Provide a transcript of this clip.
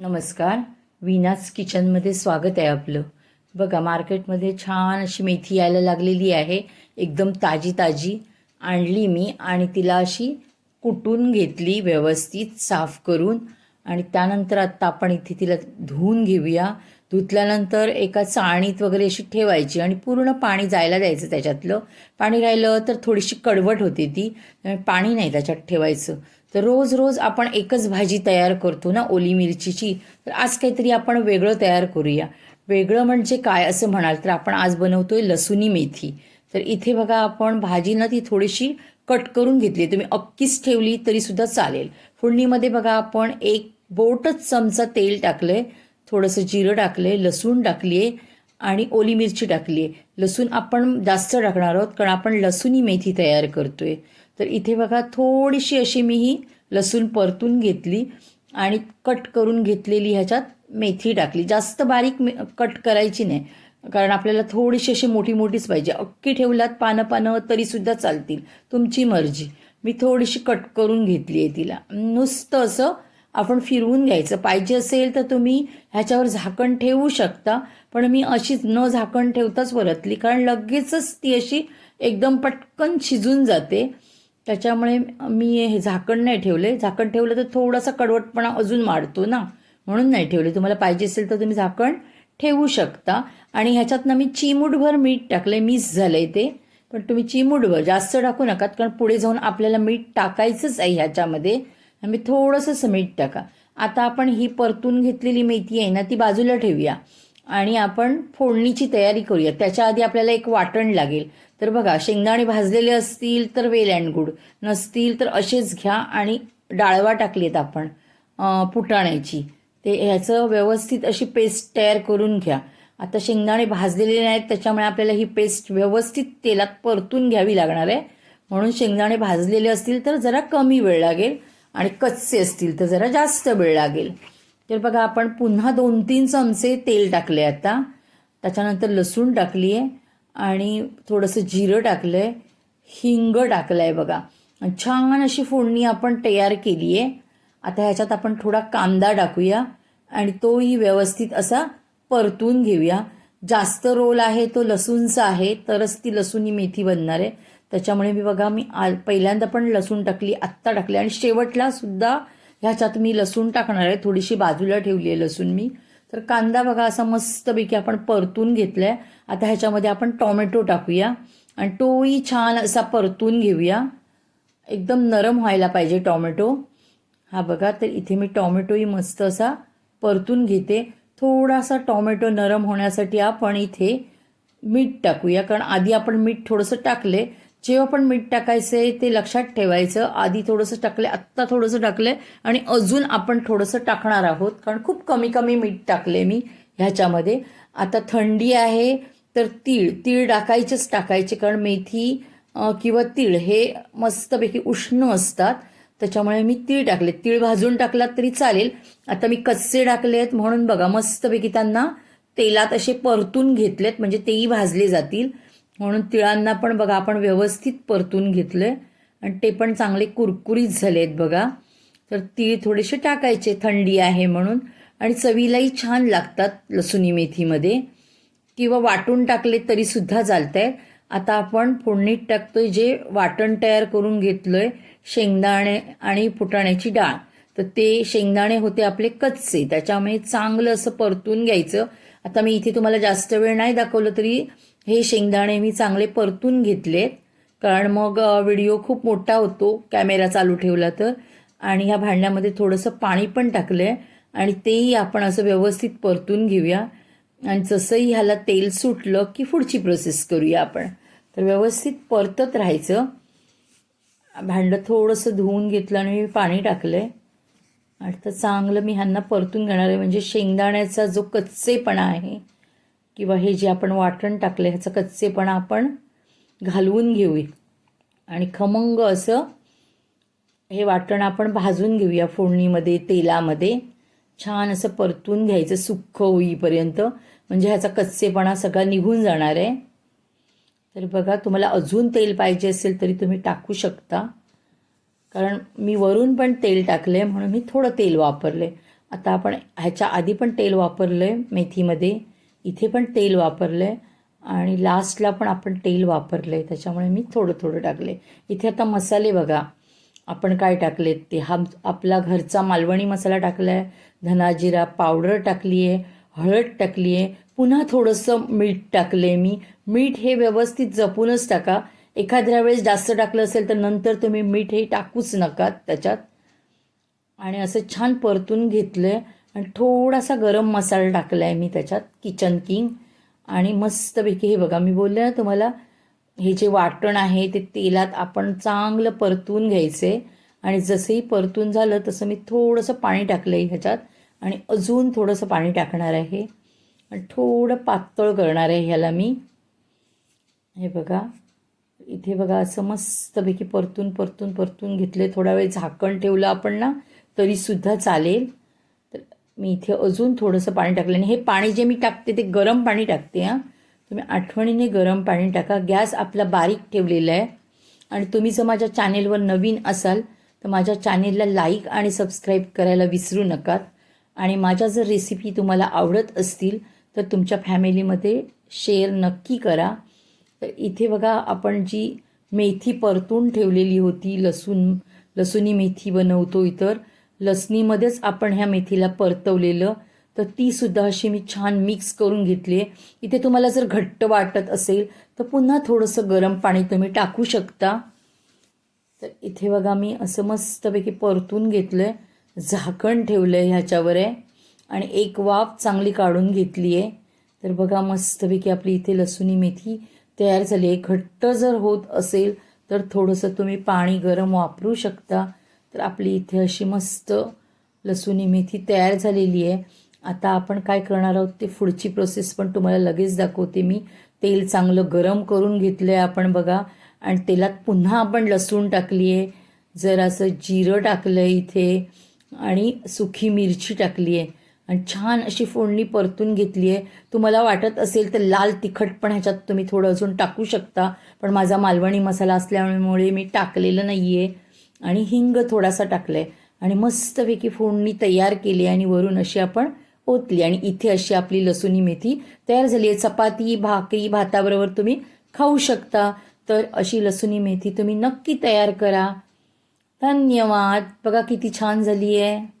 नमस्कार. विनाज किचनमध्ये स्वागत आहे आपलं. बघा मार्केटमध्ये छान अशी मेथी यायला लागलेली आहे. एकदम ताजी ताजी आणली मी आणि तिला अशी कुटून घेतली व्यवस्थित साफ करून. आणि त्यानंतर आत्ता आपण इथे तिला धुवून घेऊया. धुतल्यानंतर एका चाळणीत वगैरे अशी ठेवायची आणि पूर्ण पाणी जायला द्यायचं त्याच्यातलं. पाणी राहिलं तर थोडीशी कडवट होते ती. पाणी नाही त्याच्यात ठेवायचं. तर रोज रोज आपण एकच भाजी तयार करतो ना ओली मिरचीची. तर आज काहीतरी आपण वेगळं तयार करूया. वेगळं म्हणजे काय असं म्हणाल तर आपण आज बनवतोय लसुनी मेथी. तर इथे बघा आपण भाजी ना ती थोडीशी कट करून घेतली तुम्ही अक्कीच ठेवली तरीसुद्धा चालेल. फोडणीमध्ये बघा आपण एक बोटच चमचा तेल टाकलं आहे थोडंसं जिरं टाकलं आहे लसूण टाकली आहे आणि ओली मिरची टाकली आहे लसूण आपण जास्त टाकणार आहोत कारण आपण लसुनी मेथी तयार करतोय. तर इथे बघा थोडीशी अशी मी ही लसूण परतून घेतली आणि कट करून घेतलेली ह्याच्यात मेथी टाकली. जास्त बारीक मे कट करायची नाही कारण आपल्याला थोडीशी अशी मोठी मोठीच पाहिजे. अख्खी ठेवल्यात पानं पानं तरीसुद्धा चालतील तुमची मर्जी. मी थोडीशी कट करून घेतली आहे तिला. नुसतं असं आपण फिरवून घ्यायचं. पाहिजे असेल तर तुम्ही ह्याच्यावर झाकण ठेवू शकता पण मी अशीच न झाकण ठेवताच परतली कारण लगेचच ती अशी एकदम पटकन शिजून जाते. त्याच्यामुळे मी हे झाकण नाही ठेवले. झाकण ठेवलं तर थोडासा कडवटपणा अजून वाढतो ना. म्हणून नाही ठेवले. तुम्हाला पाहिजे असेल तर तुम्ही झाकण ठेवू शकता. आणि ह्याच्यातनं मी चिमूटभर मीठ टाकलंय. मिस झालंय ते. पण तुम्ही चिमूटभर जास्त टाकू नका कारण पुढे जाऊन आपल्याला मीठ टाकायचंच आहे ह्याच्यामध्ये. आम्ही थोडंसं मीठ टाका. आता आपण ही परतून घेतलेली मेथी आहे ना ती बाजूला ठेवूया. आणि आपण फोडणीची तयारी करूया. त्याच्या आधी आपल्याला एक वाटण लागेल. तर बघा शेंगदाणे भाजलेले असतील तर वेल अँड गुड. नसतील तर असेच घ्या आणि डाळवा टाकलीत आपण पुटाण्याची फुटाण्याची. ते ह्याचं व्यवस्थित अशी पेस्ट तयार करून घ्या. आता शेंगदाणे भाजलेले नाहीत त्याच्यामुळे आपल्याला ही पेस्ट व्यवस्थित तेलात परतून घ्यावी लागणार आहे. म्हणून शेंगदाणे भाजलेले असतील तर जरा कमी वेळ लागेल आणि कच्चे असतील तर जरा जास्त वेळ लागेल. तर बघा आपण पुन्हा दोन तीन चमचे तेल टाकले आता. त्याच्यानंतर लसूण टाकली आहे आणि थोडंसं जिरं टाकलं आहे हिंग टाकलं आहे बघा. छान अशी फोडणी आपण तयार केली आहे आता ह्याच्यात आपण थोडा कांदा टाकूया आणि तोही व्यवस्थित असा परतून घेऊया. जास्त रोल आहे तो लसूणचा आहे तरच ती लसूणी मेथी बनणार आहे. त्याच्यामुळे मी बघा मी आ पहिल्यांदा पण लसूण टाकली आत्ता टाकली आणि शेवटला सुद्धा ह्याच्यात मी लसूण टाकणार आहे. थोडीशी बाजूला ठेवली आहे लसूण मी. तर कांदा बघा असा मस्तपैकी आपण परतून घेतलाय. आता ह्याच्यामध्ये आपण टॉमॅटो टाकूया. आणि तोही छान असा परतून घेऊया. एकदम नरम व्हायला पाहिजे टॉमॅटो. हा बघा तर इथे मी टॉमॅटोही मस्त असा परतून घेते. थोडासा टॉमॅटो नरम होण्यासाठी आपण इथे मीठ टाकूया. कारण आधी आपण मीठ थोडंसं टाकले जेव्हा पण मीठ टाकायचं आहे ते लक्षात ठेवायचं. आधी थोडंसं टाकलं आत्ता थोडंसं टाकलं आणि अजून आपण थोडंसं टाकणार आहोत. कारण खूप कमी कमी मीठ टाकले मी ह्याच्यामध्ये. आता थंडी आहे तर तीळ तीळ टाकायचेच टाकायचे. कारण मेथी किंवा तीळ हे मस्तपैकी उष्ण असतात. त्याच्यामुळे मी तीळ टाकले. तीळ भाजून टाकलात तरी चालेल. आता मी कच्चे टाकले आहेत म्हणून बघा मस्तपैकी त्यांना तेलात असे परतून घेतलेत. म्हणजे तेही भाजले जातील. म्हणून तिळांना पण बघा आपण व्यवस्थित परतून घेतलं आहे आणि ते पण चांगले कुरकुरीत झाले आहेत बघा. तर तीळ थोडेसे टाकायचे थंडी आहे म्हणून. आणि चवीलाही छान लागतात लसुणी मेथीमध्ये. किंवा वाटून टाकले तरीसुद्धा चालत आहेत आता आपण फोडणीत टाकतोय जे वाटण तयार करून घेतलं आहे शेंगदाणे आणि फुटाण्याची डाळ. तर ते शेंगदाणे होते आपले कच्चे. त्याच्यामुळे चांगलं असं परतून घ्यायचं. आता मी इथे तुम्हाला जास्त वेळ नाही दाखवलं तरी हे शेंगदाणे मी चांगले परतून घेतलेत. कारण मग व्हिडिओ खूप मोठा होतो कॅमेरा चालू ठेवला तर. आणि ह्या भांड्यामध्ये थोडंसं पाणी पण टाकलं आहे आणि तेही आपण असं व्यवस्थित परतून घेऊया. आणि जसंही ह्याला तेल सुटलं की पुढची प्रोसेस करूया आपण. तर व्यवस्थित परतत राहायचं. भांडं थोडंसं धुवून घेतलं आणि मी पाणी टाकलं आहे आता चांगलं मी ह्यांना परतून घेणार आहे. म्हणजे शेंगदाण्याचा जो कच्चेपणा आहे किंवा हे जे आपण वाटण टाकलं ह्याचा कच्चेपणा आपण घालवून घेऊया. आणि खमंग असं हे वाटण आपण भाजून घेऊया फोडणीमध्ये तेलामध्ये. छान असं परतून घ्यायचं सुक्ख होईपर्यंत. म्हणजे ह्याचा कच्चेपणा सगळा निघून जाणार आहे. तर बघा तुम्हाला अजून तेल पाहिजे असेल तरी तुम्ही टाकू शकता. कारण मी वरून पण तेल टाकलं आहे म्हणून मी थोडं तेल वापरलं आहे आता आपण ह्याच्या आधी पण तेल वापरलं आहे मेथीमध्ये. इथे पण तेल वापरलं आहे आणि लास्टला पण आपण तेल वापरलं आहे त्याच्यामुळे मी थोडं थोडं टाकले इथे आता मसाले बघा. आपण काय टाकलेत ते? हा आपला घरचा मालवणी मसाला टाकला आहे धनाजिरा पावडर टाकली आहे हळद टाकली आहे पुन्हा थोडंसं मीठ टाकले मी. मीठ हे व्यवस्थित जपूनच टाका. एखाद्या वेळेस जास्त टाकलं असेल तर नंतर तुम्ही मीठ हे टाकूच नका त्याच्यात. आणि असं छान परतून घेतलं आहे आणि थोडासा गरम मसाला टाकला आहे मी त्याच्यात किचन किंग आणि मस्तपैकी हे बघा मी बोलले ना तुम्हाला हे जे वाटण आहे ते तेलात आपण चांगलं परतून घ्यायचे. आणि जसंही परतून झालं तसं मी थोडंसं पाणी टाकलं आहे ह्याच्यात. आणि अजून थोडंसं पाणी टाकणार आहे. आणि थोडं पातळ करणार आहे ह्याला मी. हे बघा इथे बघा असं मस्तपैकी परतून परतून परतून घेतले थोडा वेळ झाकण ठेवलं आपण ना तरीसुद्धा चालेल. मी इथे अजून थोडंसं पाणी टाकलं आणि हे पाणी जे मी टाकते ते गरम पाणी टाकते हां. तुम्ही आठवणीने गरम पाणी टाका. गॅस आपला बारीक ठेवलेला आहे. आणि तुम्ही जर माझ्या चॅनेलवर नवीन असाल तर माझ्या चॅनेलला लाईक आणि सबस्क्राईब करायला विसरू नकात. आणि माझ्या जर रेसिपी तुम्हाला आवडत असतील तर तुमच्या फॅमिलीमध्ये शेअर नक्की करा. तर इथे बघा आपण जी मेथी परतून ठेवलेली होती लसूण लसुणी मेथी बनवतो इतर लसणीमध्येच आपण ह्या मेथीला परतवलेलं तर ती सुद्धा अशी मी छान मिक्स करून घेतली आहे. इथे तुम्हाला जर घट्ट वाटत असेल तर पुन्हा थोडंसं गरम पाणी तुम्ही टाकू शकता. तर इथे बघा मी असं मस्तपैकी परतून घेतलं आहे झाकण ठेवलं आहे ह्याच्यावर आहे. आणि एक वाफ चांगली काढून घेतली आहे. तर बघा मस्तपैकी आपली इथे लसुणी मेथी तयार झाली आहे. घट्ट जर होत असेल तर थोडंसं तुम्ही पाणी गरम वापरू शकता. तर आपली इथे अशी मस्त लसुणी मेथी तयार झालेली आहे. आता आपण काय करणार आहोत ते पुढची प्रोसेस पण तुम्हाला लगेच दाखवते मी. तेल चांगलं गरम करून घेतलं आहे आपण बघा. आणि तेलात पुन्हा आपण लसूण टाकली आहे जरासं जिरं टाकलं आहे इथे. आणि सुखी मिरची टाकली आहे आणि छान अशी फोडणी परतून घेतली आहे तुम्हाला वाटत असेल तर लाल तिखट पण ह्याच्यात तुम्ही थोडं अजून टाकू शकता. पण माझा मालवणी मसाला असल्यामुळे मी टाकलेलं नाही आहे आणि हिंग थोडासा टाकलं आहे आणि मस्तपैकी फोडणी तयार केली आणि वरून अशी आपण ओतली. आणि इथे अशी आपली लसुणी मेथी तयार झाली आहे. चपाती भाकरी भाताबरोबर तुम्ही खाऊ शकता. तर अशी लसुणी मेथी तुम्ही नक्की तयार करा. धन्यवाद. बघा किती छान झाली आहे.